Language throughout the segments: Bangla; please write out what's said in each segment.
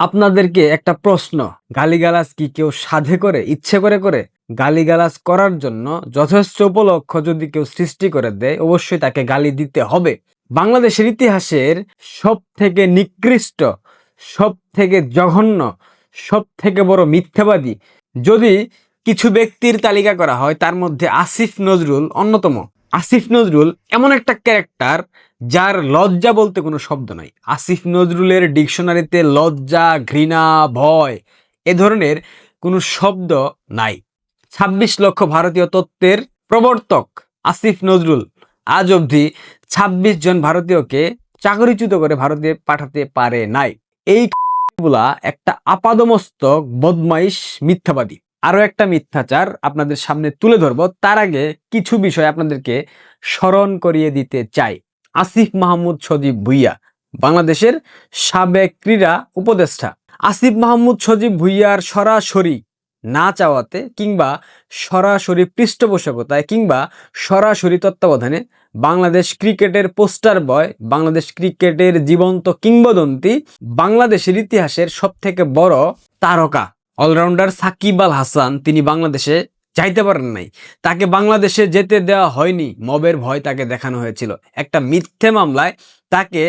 আপনাদেরকে একটা প্রশ্ন। গালিগালাজ কি কেউ সাধে করে, ইচ্ছে করে করে? গালিগালাজ করার জন্য যথেষ্ট উপলক্ষ যদি কেউ সৃষ্টি করে দেয়, অবশ্যই তাকে গালি দিতে হবে। বাংলাদেশের ইতিহাসের সব থেকে নিকৃষ্ট সব থেকে জঘন্য সব থেকে বড় মিথ্যাবাদী যদি কিছু ব্যক্তির তালিকা করা হয়, তার মধ্যে আসিফ নজরুল অন্যতম। আসিফ নজরুল এমন একটা ক্যারেক্টার যার লজ্জা বলতে কোনো শব্দ নাই। আসিফ নজরুলের ডিকশনারিতে লজ্জা, ঘৃণা, ভয় এ ধরনের কোনো শব্দ নাই। ছাব্বিশ লক্ষ ভারতীয় তত্ত্বের প্রবর্তক আসিফ নজরুল আজ অবধি ছাব্বিশ জন ভারতীয়কে চাকরিচ্যুত করে ভারতে পাঠাতে পারে নাই। এই একটা আপাদমস্তক, বদমাইশ, মিথ্যাবাদী। আরও একটা মিথ্যাচার আপনাদের সামনে তুলে ধরবো। তার আগে কিছু বিষয় আপনাদেরকে স্মরণ করিয়ে দিতে চাই। আসিফ মাহমুদ সজীব ভুইয়া, বাংলাদেশের সাবেক ক্রীড়া উপদেষ্টা। আসিফ মাহমুদ সজীব ভুইয়ার সরাসরি না চাওয়াতে কিংবা সরাসরি পৃষ্ঠপোষকতায় কিংবা সরাসরি তত্ত্বাবধানে বাংলাদেশ ক্রিকেটের পোস্টার বয়, বাংলাদেশ ক্রিকেটের জীবন্ত কিংবদন্তি, বাংলাদেশের ইতিহাসের সবথেকে বড় তারকা। অলরাউন্ডার সাকিব আল হাসান, তিনি বাংলাদেশে চাইতে পারেন নাই। তাকে বাংলাদেশে যেতে দেওয়া হয়নি, মবের ভয় তাকে দেখানো হয়েছিল। একটা মিথ্যে মামলায় তাকে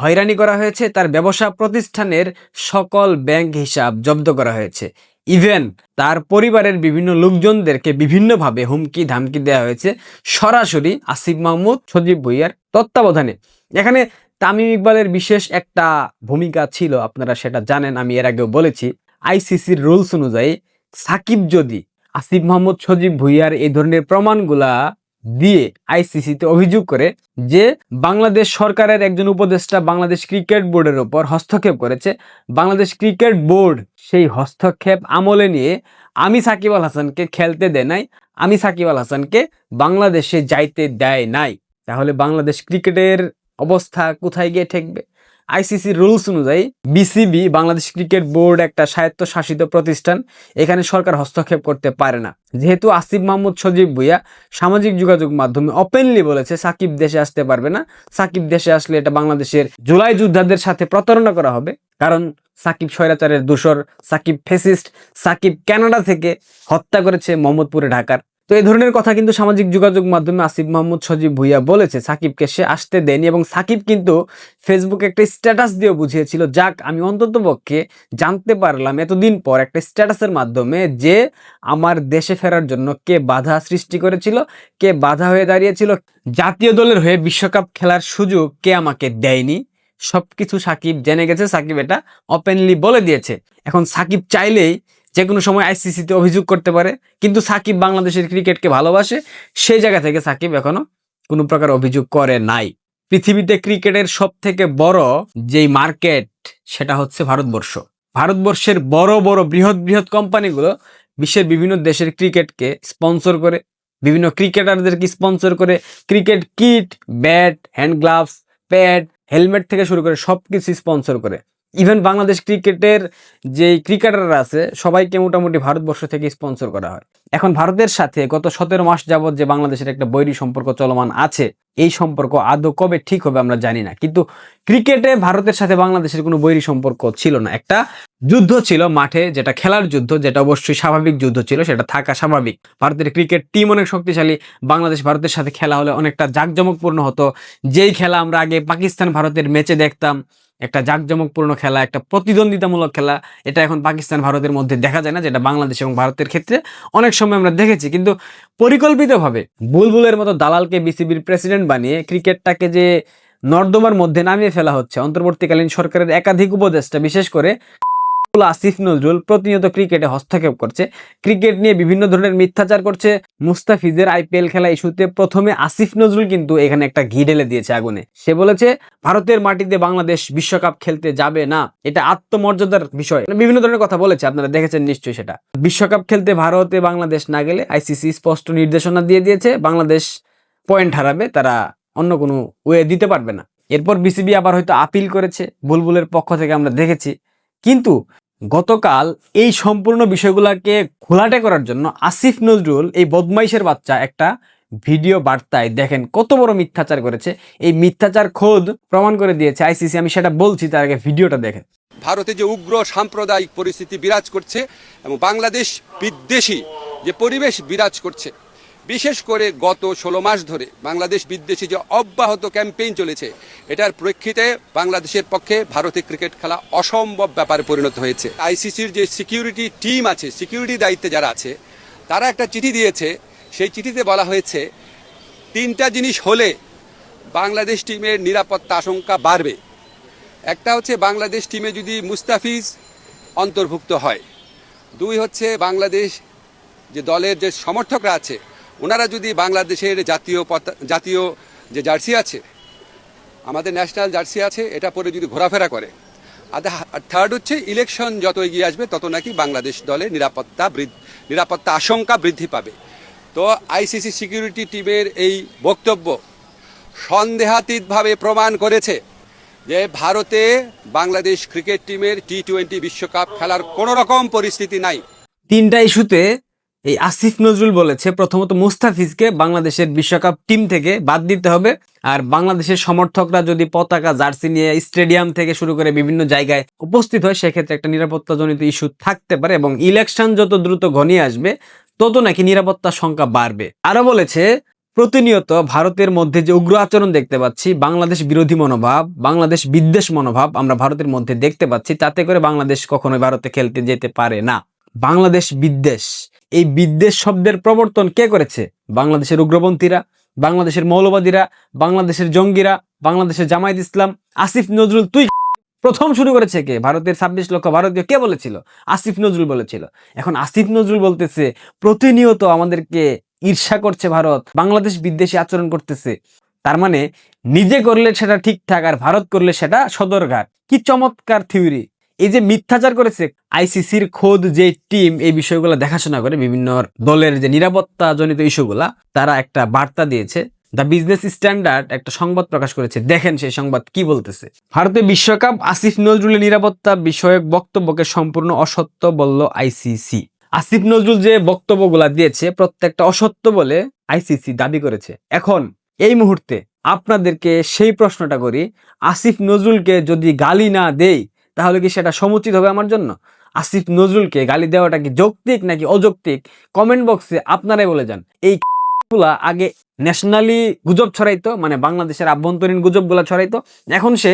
হয়রানি করা হয়েছে, তার ব্যবসা প্রতিষ্ঠানের সকল ব্যাংক হিসাব জব্দ করা হয়েছে। ইভেন তার পরিবারের বিভিন্ন লোকজনদেরকে বিভিন্নভাবে হুমকি ধামকি দেওয়া হয়েছে, সরাসরি আসিফ মাহমুদ, সজীব ভুইয়ার তত্ত্বাবধানে। এখানে তামিম ইকবালের বিশেষ একটা ভূমিকা ছিল, আপনারা সেটা জানেন, আমি এর আগেও বলেছি। আইসিসির রুলস অনুযায়ী সাকিব যদি আসিফ মাহমুদ, সজীব ভুইয়ার এই ধরনের প্রমাণগুলা দিয়ে আইসিসিতে অভিযোগ করে যে বাংলাদেশ সরকারের একজন উপদেষ্টা বাংলাদেশ ক্রিকেট বোর্ডের ওপর হস্তক্ষেপ করেছে, বাংলাদেশ ক্রিকেট বোর্ড সেই হস্তক্ষেপ আমলে নিয়ে আমি সাকিব আল হাসানকে খেলতে দেয় নাই, আমি সাকিব আল হাসানকে বাংলাদেশে যাইতে দেয় নাই। তাহলে বাংলাদেশ ক্রিকেটের অবস্থা কোথায় গিয়ে ঠেকবে? আইসিসির রুলস অনুযায়ী বিসিবি, বাংলাদেশ ক্রিকেট বোর্ড একটা স্বায়ত্তশাসিত প্রতিষ্ঠান। এখানে সরকার হস্তক্ষেপ করতে পারে না। যেহেতু আসিফ মাহমুদ সজীব ভুইয়া সামাজিক যোগাযোগ মাধ্যমে ওপেনলি বলেছে, সাকিব দেশে আসতে পারবে না। সাকিব দেশে আসলে এটা বাংলাদেশের জুলাই যোদ্ধাদের সাথে প্রতারণা করা হবে। কারণ সাকিব স্বৈরাচারের দোসর সাকিব ফেসিস্ট, সাকিব কানাডা থেকে হত্যা করেছে মোহাম্মদপুরে ঢাকার তো এই ধরনের কথা কিন্তু সামাজিক যোগাযোগ মাধ্যমে আসিফ মাহমুদ সজীব ভুইয়া বলেছে। সাকিবকে সে আসতে দেয়নি এবং সাকিব কিন্তু ফেসবুকে একটা স্ট্যাটাস দিয়ে বুঝিয়েছিল, যাক, আমি অন্তত পক্ষে জানতে পারলাম এতদিন পর একটা স্ট্যাটাসের মাধ্যমে যে আমার দেশে ফেরার জন্য কে বাধা সৃষ্টি করেছিল, কে বাধা হয়ে দাঁড়িয়েছিল, জাতীয় দলের হয়ে বিশ্বকাপ খেলার সুযোগ কে আমাকে দেয়নি? সবকিছু সাকিব জেনে গেছে, সাকিব এটা ওপেনলি বলে দিয়েছে। এখন সাকিব চাইলেই যে কোনো সময় আইসিসিতে অভিযোগ করতে পারে। কিন্তু সাকিব বাংলাদেশের ক্রিকেটকে ভালোবাসে, সেই জায়গা থেকে সাকিব এখনও কোনো প্রকার অভিযোগ করে নাই। পৃথিবীতে ক্রিকেটের সব থেকে বড় যেই মার্কেট, সেটা হচ্ছে ভারতবর্ষ। ভারতবর্ষের বড় বড়, বৃহৎ বৃহৎ কোম্পানিগুলো বিশ্বের বিভিন্ন দেশের ক্রিকেটকে স্পন্সর করে, বিভিন্ন ক্রিকেটারদেরকে স্পন্সর করে, cricket kit, bat, hand gloves, pad, helmet থেকে শুরু করে সব কিছু স্পন্সর করে। ইভেন বাংলাদেশ ক্রিকেটের যে ক্রিকেটাররা আছে সবাইকে মোটামুটি ভারতবর্ষ থেকে স্পন্সর করা হয়। এখন ভারতের সাথে গত সতেরো মাস যাবৎ যে বাংলাদেশের একটা বৈরী সম্পর্ক চলমান আছে, এই সম্পর্ক আদৌ কবে ঠিক হবে আমরা জানি না। কিন্তু ক্রিকেটে ভারতের সাথে বাংলাদেশের কোনো বৈরী সম্পর্ক ছিল না। একটা যুদ্ধ ছিল মাঠে, যেটা খেলার যুদ্ধ, যেটা অবশ্যই স্বাভাবিক যুদ্ধ ছিল, সেটা থাকা স্বাভাবিক। ভারতের ক্রিকেট টিম অনেক শক্তিশালী, বাংলাদেশ ভারতের সাথে খেলা হলে অনেকটা জাঁকজমকপূর্ণ হতো। যেই খেলা আমরা আগে পাকিস্তান ভারতের ম্যাচে দেখতাম, একটা জাঁকজমকপূর্ণ খেলা, একটা প্রতিদ্বন্দ্বিতামূলক খেলা, এটা এখন পাকিস্তান ভারতের মধ্যে দেখা যায় না, যেটা বাংলাদেশ এবং ভারতের ক্ষেত্রে অনেক সময় আমরা দেখেছি, কিন্তু পরিকল্পিতভাবে বুলবুলের মতো দালালকে বিসিবির প্রেসিডেন্ট বানিয়ে ক্রিকেটটাকে যে নর্দমার মধ্যে নামিয়ে ফেলা হচ্ছে, অন্তর্বর্তীকালীন সরকারের একাধিক উপদেষ্টা, বিশেষ করে আসিফ নজরুল প্রতিনিয়ত ক্রিকেটে হস্তক্ষেপ করছে। ক্রিকেট নিয়ে বিভিন্ন ধরনের মিথ্যাচার করছে। মুস্তাফিজের আইপিএল খেলা ইস্যুতে প্রথমে আসিফ নজরুল কিন্তু এখানে একটা ঘি ঢেলে দিয়েছে আগুনে। সে বলেছে, ভারতের মাটিতে বাংলাদেশ বিশ্বকাপ খেলতে যাবে না। এটা আত্মমর্যাদার বিষয়। বিভিন্ন ধরনের কথা বলেছে, আপনারা দেখেছেন নিশ্চয়ই সেটা। বিশ্বকাপ খেলতে ভারতে বাংলাদেশ না গেলে আইসিসি স্পষ্ট নির্দেশনা দিয়ে দিয়েছে, বাংলাদেশ পয়েন্ট হারাবে, তারা অন্য কোনো ওয়ে দিতে পারবে না। এরপর বিসিবি আবার হয়তো আপিল করেছে, বুলবুলের পক্ষ থেকে আমরা দেখেছি। কিন্তু গতকাল এই সম্পূর্ণ বিষয়গুলোকে ঘোলাটে করার জন্য আসিফ নজরুল এই বদমাইশের বাচ্চা একটা ভিডিও বার্তায় দেখেন কত বড় মিথ্যাচার করেছে। এই মিথ্যাচার খোদ প্রমাণ করে দিয়েছে আইসিসি, আমি সেটা বলছি তার আগে ভিডিওটা দেখেন। ভারতে যে উগ্র সাম্প্রদায়িক পরিস্থিতি বিরাজ করছে এবং বাংলাদেশ বিদ্বেষী যে পরিবেশ বিরাজ করছে বিশেষ করে গত ষোলো মাস ধরে বাংলাদেশ বিদ্বেষী যে অব্যাহত ক্যাম্পেইন চলেছে, এটার প্রেক্ষিতে বাংলাদেশের পক্ষে ভারতে ক্রিকেট খেলা অসম্ভব ব্যাপারে পরিণত হয়েছে। আইসিসির যে সিকিউরিটি টিম আছে, সিকিউরিটি দায়িত্বে যারা আছে, তারা একটা চিঠি দিয়েছে। সেই চিঠিতে বলা হয়েছে, তিনটা জিনিস হলে বাংলাদেশ টিমের নিরাপত্তা আশঙ্কা বাড়বে। একটা হচ্ছে বাংলাদেশ টিমে যদি মুস্তাফিজ অন্তর্ভুক্ত হয়। দুই হচ্ছে বাংলাদেশ যে দলের যে সমর্থকরা আছে ওনারা যদি বাংলাদেশের জাতীয় জাতীয় যে জার্সি আছে, আমাদের ন্যাশনাল জার্সি আছে, এটা পরে যদি ঘোরাফেরা করে, আর থার্ড হচ্ছে ইলেকশন যত এগিয়ে আসবে, তত নাকি বাংলাদেশ দলে নিরাপত্তা নিরাপত্তা আশঙ্কা বৃদ্ধি পাবে। তো আইসিসি সিকিউরিটি টিমের এই বক্তব্য সন্দেহাতীতভাবে প্রমাণ করেছে যে ভারতে বাংলাদেশ ক্রিকেট টিমের টি টোয়েন্টি বিশ্বকাপ খেলার কোনো রকম পরিস্থিতি নাই। তিনটা ইস্যুতে এই আসিফ নজরুল বলেছে, প্রথমত মুস্তাফিজকে বাংলাদেশের বিশ্বকাপ টিম থেকে বাদ দিতে হবে। আর বাংলাদেশের সমর্থকরা যদি পতাকা, জার্সি নিয়ে স্টেডিয়াম থেকে শুরু করে বিভিন্ন জায়গায় উপস্থিত হয়, সেক্ষেত্রে একটা নিরাপত্তাজনিত ইস্যু থাকতে পারে এবং ইলেকশন যত দ্রুত ঘনিয়ে আসবে, তত নাকি নিরাপত্তার সংখ্যা বাড়বে। আরও বলেছে, প্রতিনিয়ত ভারতের মধ্যে যে উগ্র আচরণ দেখতে পাচ্ছি, বাংলাদেশ বিরোধী মনোভাব, বাংলাদেশ বিদ্বেষ মনোভাব আমরা ভারতের মধ্যে দেখতে পাচ্ছি, তাতে করে বাংলাদেশ কখনোই ভারতে খেলতে যেতে পারে না। বাংলাদেশ বিদ্বেষ। এই বিদ্বেষ শব্দের প্রবর্তন কে করেছে? বাংলাদেশের উগ্রপন্থীরা, বাংলাদেশের মৌলবাদীরা, বাংলাদেশের জঙ্গিরা, বাংলাদেশের জামায়াত ইসলাম। আসিফ নজরুল, তুই প্রথম শুরু করেছে কে? ভারতের ছাব্বিশ লক্ষ ভারতীয় কে বলেছিল? আসিফ নজরুল বলেছিল। এখন আসিফ নজরুল বলতেছে, প্রতিনিয়ত আমাদেরকে ঈর্ষা করছে ভারত, বাংলাদেশ বিদ্বেষী আচরণ করতেছে। তার মানে নিজে করলে সেটা ঠিকঠাক আর ভারত করলে সেটা সদরঘাট। কি চমৎকার থিওরি। এই যে মিথ্যাচার করেছে আইসিসির খোদ যে টিম এই বিষয়গুলো দেখাশোনা করে, বিভিন্ন দলের যে নিরাপত্তা জনিত ইস্যুগুলা, তারা একটা বার্তা দিয়েছে। দ্য বিজনেস স্ট্যান্ডার্ড একটা সংবাদ প্রকাশ করেছে। দেখেন সেই সংবাদ কি বলতেছে। ভারতে বিশ্বকাপ আসিফ নজরুলের নিরাপত্তা বিষয়ক বক্তব্যকে সম্পূর্ণ অসত্য বলল আইসিসি আসিফ নজরুল যে বক্তব্যগুলা দিয়েছে, প্রত্যেকটা অসত্য বলে আইসিসি দাবি করেছে। এখন, এই মুহূর্তে আপনাদেরকে সেই প্রশ্নটা করি, আসিফ নজরুলকে যদি গালি না দেই তাহলে কি সেটা সমুচিত হবে আমার জন্য? আসিফ নজরুলকে গালি দেওয়াটা কি যৌক্তিক নাকি অযৌক্তিক? কমেন্ট বক্সে আপনারাই বলে যান। এই গুলা আগে ন্যাশনালি গুজব ছড়াইতো মানে বাংলাদেশের আভ্যন্তরীণ গুজবগুলা ছড়াইতো। এখন সে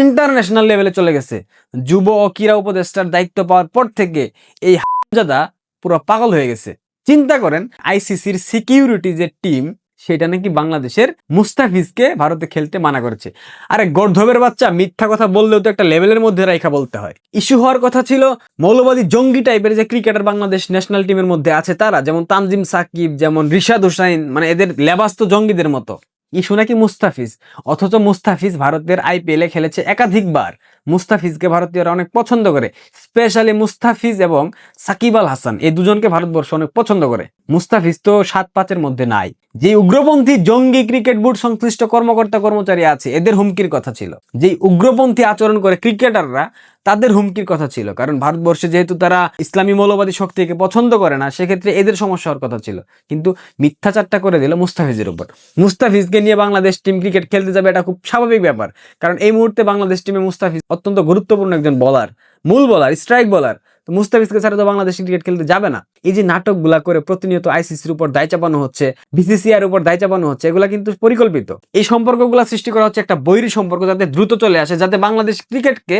ইন্টারন্যাশনাল লেভেলে চলে গেছে। যুব ও ক্রীড়া উপদেষ্টার দায়িত্ব পাওয়ার পর থেকে এই হাজাদা পুরো পাগল হয়ে গেছে। চিন্তা করেন, আইসিসির সিকিউরিটি যে টিম সেটা নাকি বাংলাদেশের মুস্তাফিজকে ভারতে খেলতে মানা করেছে। আরে গর্ধবের বাচ্চা মিথ্যা কথা বললেও তো একটা লেভেলের মধ্যে রাইখা বলতে হয়। ইস্যু হওয়ার কথা ছিল মৌলবাদী জঙ্গি টাইপের যে ক্রিকেটার বাংলাদেশ ন্যাশনাল টিমের মধ্যে আছে তারা, যেমন তানজিম সাকিব, যেমন রিশাদ হুসাইন মানে এদের লেবাস তো জঙ্গিদের মতো। ইস্যু নাকি মুস্তাফিজ, অথচ মুস্তাফিজ ভারতের আইপিএলে খেলেছে একাধিকবার। মুস্তাফিজকে ভারতীয়রা অনেক পছন্দ করে, স্পেশালি মুস্তাফিজ এবং সাকিব আল হাসান, এই দুজনকে ভারতবর্ষ অনেক পছন্দ করে। মুস্তাফিজ তো সাত পাঁচের মধ্যে নাই। যে উগ্রপন্থী জঙ্গি ক্রিকেট বোর্ড সংশ্লিষ্ট কর্মকর্তা কর্মচারী আছে, এদের হুমকির কথা ছিল। যে উগ্রপন্থী আচরণ করে ক্রিকেটাররা, তাদের হুমকির কথা ছিল, কারণ ভারতবর্ষে যেহেতু তারা ইসলামী মৌলবাদী শক্তিকে পছন্দ করে না, সেক্ষেত্রে এদের সমস্যা হওয়ার কথা ছিল। কিন্তু মিথ্যাচারটা করে দিল মুস্তাফিজের উপর। মুস্তাফিজকে নিয়ে বাংলাদেশ টিম ক্রিকেট খেলতে যাবে এটা খুব স্বাভাবিক ব্যাপার, কারণ এই মুহূর্তে বাংলাদেশ টিমে মুস্তাফিজ অত্যন্ত গুরুত্বপূর্ণ একজন বলার মূল বলার স্ট্রাইক বলার তো মুস্তাফিজকে ছাড়া তো বাংলাদেশ ক্রিকেট খেলতে যাবে না। এই যে নাটকগুলা করে প্রতিনিয়ত আইসিসির উপর দায় চাপানো হচ্ছে বিসিসিআর উপর দায় চাপানো হচ্ছে, এগুলা কিন্তু পরিকল্পিত। এই সম্পর্কগুলা সৃষ্টি করা হচ্ছে একটা বৈরী সম্পর্ক যাতে দ্রুত চলে আসে, যাতে বাংলাদেশ ক্রিকেটকে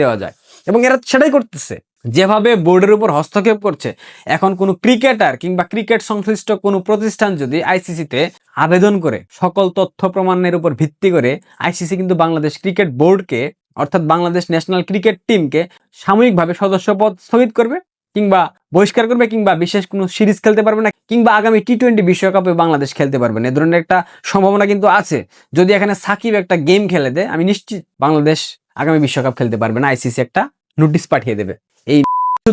দেওয়া যায়। এবং এরা সেটাই করতেছে। যেভাবে বোর্ডের উপর হস্তক্ষেপ করছে, এখন কোনো ক্রিকেটার কিংবা ক্রিকেট সংশ্লিষ্ট কোনো প্রতিষ্ঠান যদি আইসিসিতে আবেদন করে, সকল তথ্য প্রমাণের উপর ভিত্তি করে আইসিসি কিন্তু বাংলাদেশ ক্রিকেট বোর্ডকে অর্থাৎ বাংলাদেশ ন্যাশনাল ক্রিকেট টিমকে সাময়িকভাবে সদস্যপদ স্থগিত করবে কিংবা বহিষ্কার করবে কিংবা বিশেষ কোনো সিরিজ খেলতে পারবে না কিংবা আগামী টি টোয়েন্টি বিশ্বকাপে বাংলাদেশ খেলতে পারবে না। এ ধরনের একটা সম্ভাবনা কিন্তু আছে। যদি এখানে সাকিব একটা গেম খেলে দেয়, আমি নিশ্চিত বাংলাদেশ আগামী বিশ্বকাপ খেলতে পারবে না। আইসিসি একটা নোটিশ পাঠিয়ে দেবে। এই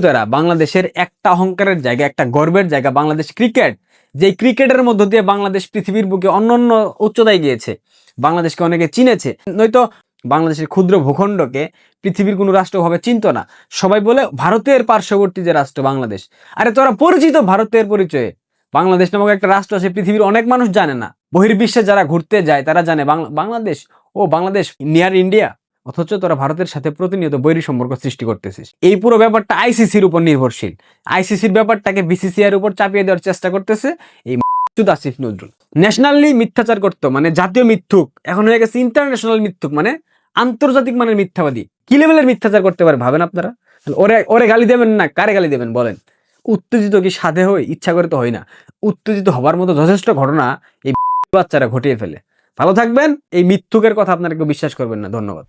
দ্বারা বাংলাদেশের একটা অহংকারের জায়গা, একটা গর্বের জায়গা বাংলাদেশ ক্রিকেট যে ক্রিকেটের মধ্য দিয়ে বাংলাদেশ পৃথিবীর বুকে অন্য অন্য উচ্চতায় গিয়েছে, বাংলাদেশকে অনেকে চিনেছে। নয়তো বাংলাদেশের ক্ষুদ্র ভূখণ্ডকে পৃথিবীর কোনো রাষ্ট্রভাবে চিনত না। সবাই বলে ভারতের পার্শ্ববর্তী যে রাষ্ট্র বাংলাদেশ। আরে তোরা পরিচিত ভারতের পরিচয়ে। বাংলাদেশ নামক একটা রাষ্ট্র আছে, পৃথিবীর অনেক মানুষ জানে না। বহির্বিশ্বে যারা ঘুরতে যায়, তারা জানে বাংলাদেশ, ও বাংলাদেশ নিয়ার ইন্ডিয়া অথচ তোরা ভারতের সাথে প্রতিনিয়ত বৈরী সম্পর্ক সৃষ্টি করতেছিস। এই পুরো ব্যাপারটা আইসিসির উপর নির্ভরশীল। আইসিসির ব্যাপারটাকে বিসিসিআর উপর চাপিয়ে দেওয়ার চেষ্টা করতেছে এই আসিফ নজরুল। ন্যাশনালি মিথ্যাচার করতো মানে জাতীয় মিথ্যুক। এখন হয়ে গেছে ইন্টারন্যাশনাল মিথ্যুক মানে আন্তর্জাতিক মানের মিথ্যাবাদী। কি লেভেলের মিথ্যাচার করতে পারে ভাবেন আপনারা? ওরে ওরে গালি দেবেন না, কারে গালি দেবেন বলেন। উত্তেজিত কি সাধে হয় ইচ্ছা করে তো হয় না। উত্তেজিত হবার মতো যথেষ্ট ঘটনা এই বাচ্চারা ঘটিয়ে ফেলে। ভালো থাকবেন, এই মিথ্যুকের কথা আপনারা কেউ বিশ্বাস করবেন না। ধন্যবাদ।